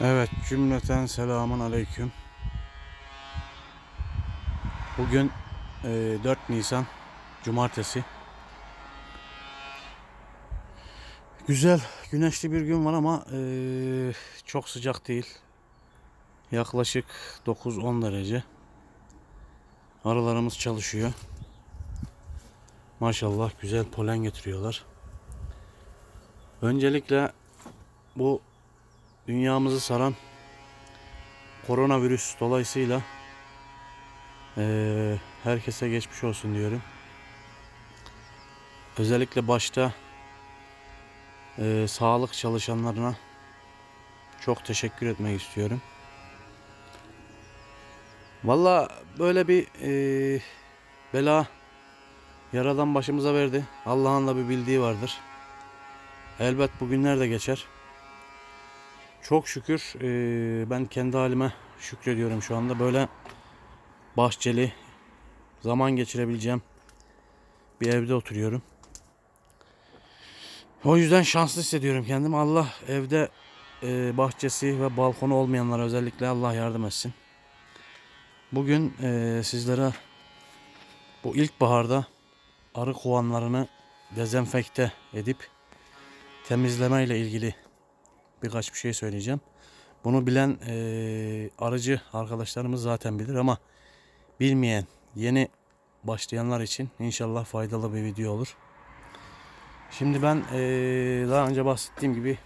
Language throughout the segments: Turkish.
Evet cümleten selamun aleyküm. Bugün e, 4 Nisan Cumartesi. Güzel güneşli bir gün var ama e, çok sıcak değil. Yaklaşık 9-10 derece. Arılarımız çalışıyor. Maşallah güzel polen getiriyorlar. Öncelikle bu dünyamızı saran koronavirüs dolayısıyla eee, herkese geçmiş olsun diyorum. Özellikle başta eee, sağlık çalışanlarına çok teşekkür etmek istiyorum. Valla böyle bir eee, bela yaradan başımıza verdi. Allah'ın da bir bildiği vardır. Elbet bugünler de geçer. Çok şükür eee, ben kendi halime şükrediyorum şu anda. Böyle bahçeli zaman geçirebileceğim bir evde oturuyorum. O yüzden şanslı hissediyorum kendimi. Allah evde eee, bahçesi ve balkonu olmayanlara özellikle Allah yardım etsin. Bugün eee, sizlere bu ilkbaharda arı kovanlarını dezenfekte edip temizleme ile ilgili birkaç bir şey söyleyeceğim. Bunu bilen eee, arıcı arkadaşlarımız zaten bilir ama bilmeyen yeni başlayanlar için inşallah faydalı bir video olur. Şimdi ben eee, daha önce bahsettiğim gibi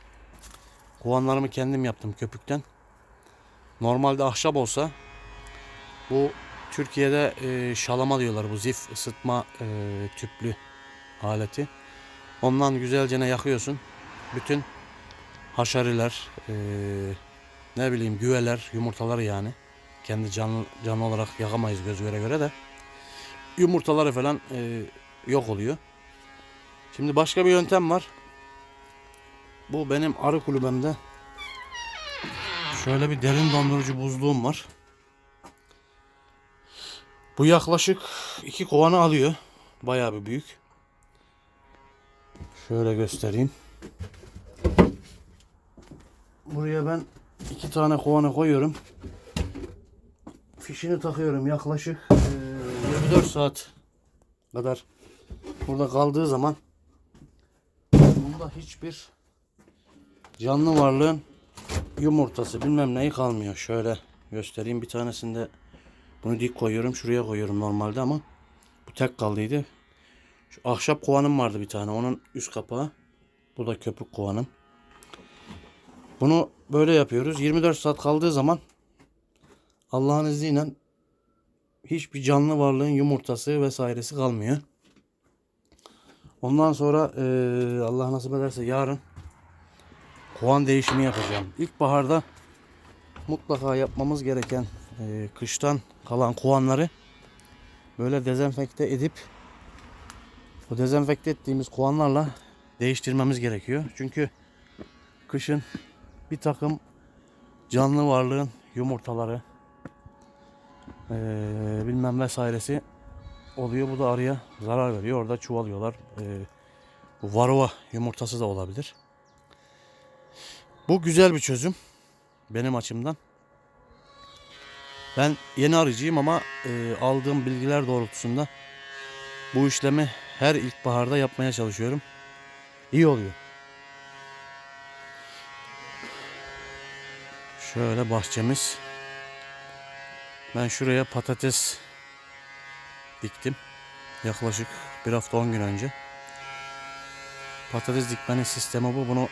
kovanlarımı kendim yaptım köpükten. Normalde ahşap olsa bu Türkiye'de eee, şalama diyorlar bu zif ısıtma eee, tüplü aleti. Ondan güzelce ne yakıyorsun. Bütün haşeriler, eee, ne bileyim güveler, yumurtaları yani. Kendi canlı, canlı olarak yakamayız göz göre göre de. Yumurtaları falan eee, yok oluyor. Şimdi başka bir yöntem var. Bu benim arı kulübemde. Şöyle bir derin dondurucu buzluğum var. Bu yaklaşık iki kovanı alıyor. Bayağı bir büyük. Şöyle göstereyim. Buraya ben iki tane kovanı koyuyorum. Fişini takıyorum yaklaşık eee, 24 saat kadar burada kaldığı zaman bunda hiçbir canlı varlığın yumurtası bilmem neyi kalmıyor. Şöyle göstereyim bir tanesinde bunu dik koyuyorum şuraya koyuyorum normalde ama bu tek kaldıydı. Şu ahşap kovanım vardı bir tane onun üst kapağı. Bu da köpük kovanım. Bunu böyle yapıyoruz. 24 saat kaldığı zaman Allah'ın izniyle hiçbir canlı varlığın yumurtası vesairesi kalmıyor. Ondan sonra eee, Allah nasip ederse yarın kovan değişimi yapacağım. İlkbaharda mutlaka yapmamız gereken eee, kıştan kalan kovanları böyle dezenfekte edip o dezenfekte ettiğimiz kovanlarla değiştirmemiz gerekiyor. Çünkü kışın bir takım canlı varlığın yumurtaları eee, bilmem vesairesi oluyor. Bu da arıya zarar veriyor. Orada çuvalıyorlar. Eee bu varova yumurtası da olabilir. Bu güzel bir çözüm benim açımdan. Ben yeni arıcıyım ama eee, aldığım bilgiler doğrultusunda bu işlemi her ilkbaharda yapmaya çalışıyorum. İyi oluyor. Şöyle bahçemiz. Ben şuraya patates diktim. Yaklaşık bir hafta 10 gün önce. Patates dikmenin sistemi bu. Bunu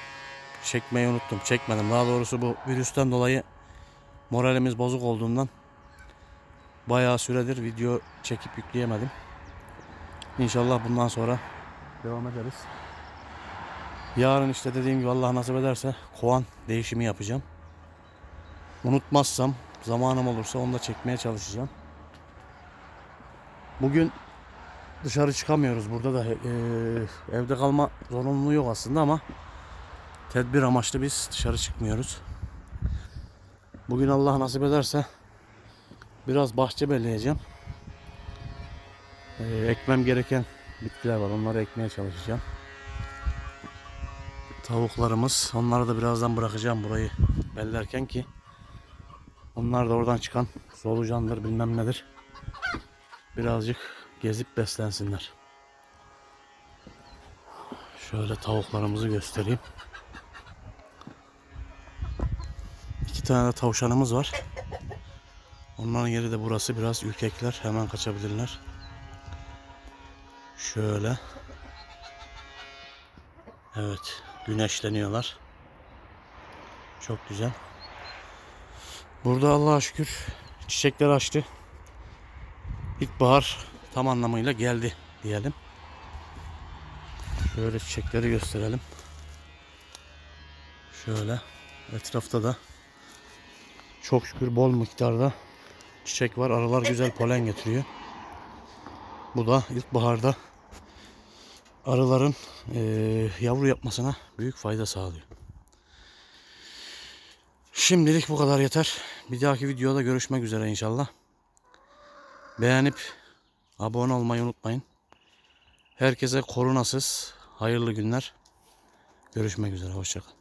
çekmeyi unuttum. Çekmedim. Daha doğrusu bu virüsten dolayı moralimiz bozuk olduğundan bayağı süredir video çekip yükleyemedim. İnşallah bundan sonra devam ederiz. Yarın işte dediğim gibi Allah nasip ederse kovan değişimi yapacağım. Unutmazsam zamanım olursa onu da çekmeye çalışacağım. Bugün dışarı çıkamıyoruz. Burada da eee, evde kalma zorunluluğu yok aslında ama tedbir amaçlı biz dışarı çıkmıyoruz. Bugün Allah nasip ederse biraz bahçe belleyeceğim. Eee, ekmem gereken bitkiler var. Onları ekmeye çalışacağım. Tavuklarımız. Onları da birazdan bırakacağım burayı bellerken ki onlar da oradan çıkan solucandır bilmem nedir. Birazcık gezip beslensinler. Şöyle tavuklarımızı göstereyim. İki tane de tavşanımız var. Onların yeri de burası biraz ürkekler. Hemen kaçabilirler. Şöyle. Evet. Güneşleniyorlar. Çok güzel. Burada Allah'a şükür çiçekler açtı. İlkbahar tam anlamıyla geldi diyelim. Şöyle çiçekleri gösterelim. Şöyle etrafta da çok şükür bol miktarda çiçek var. Arılar güzel polen getiriyor. Bu da ilkbaharda arıların eee, yavru yapmasına büyük fayda sağlıyor. Şimdilik bu kadar yeter. Bir dahaki videoda görüşmek üzere inşallah. Beğenip abone olmayı unutmayın. Herkese korunasız hayırlı günler. Görüşmek üzere. Hoşçakalın.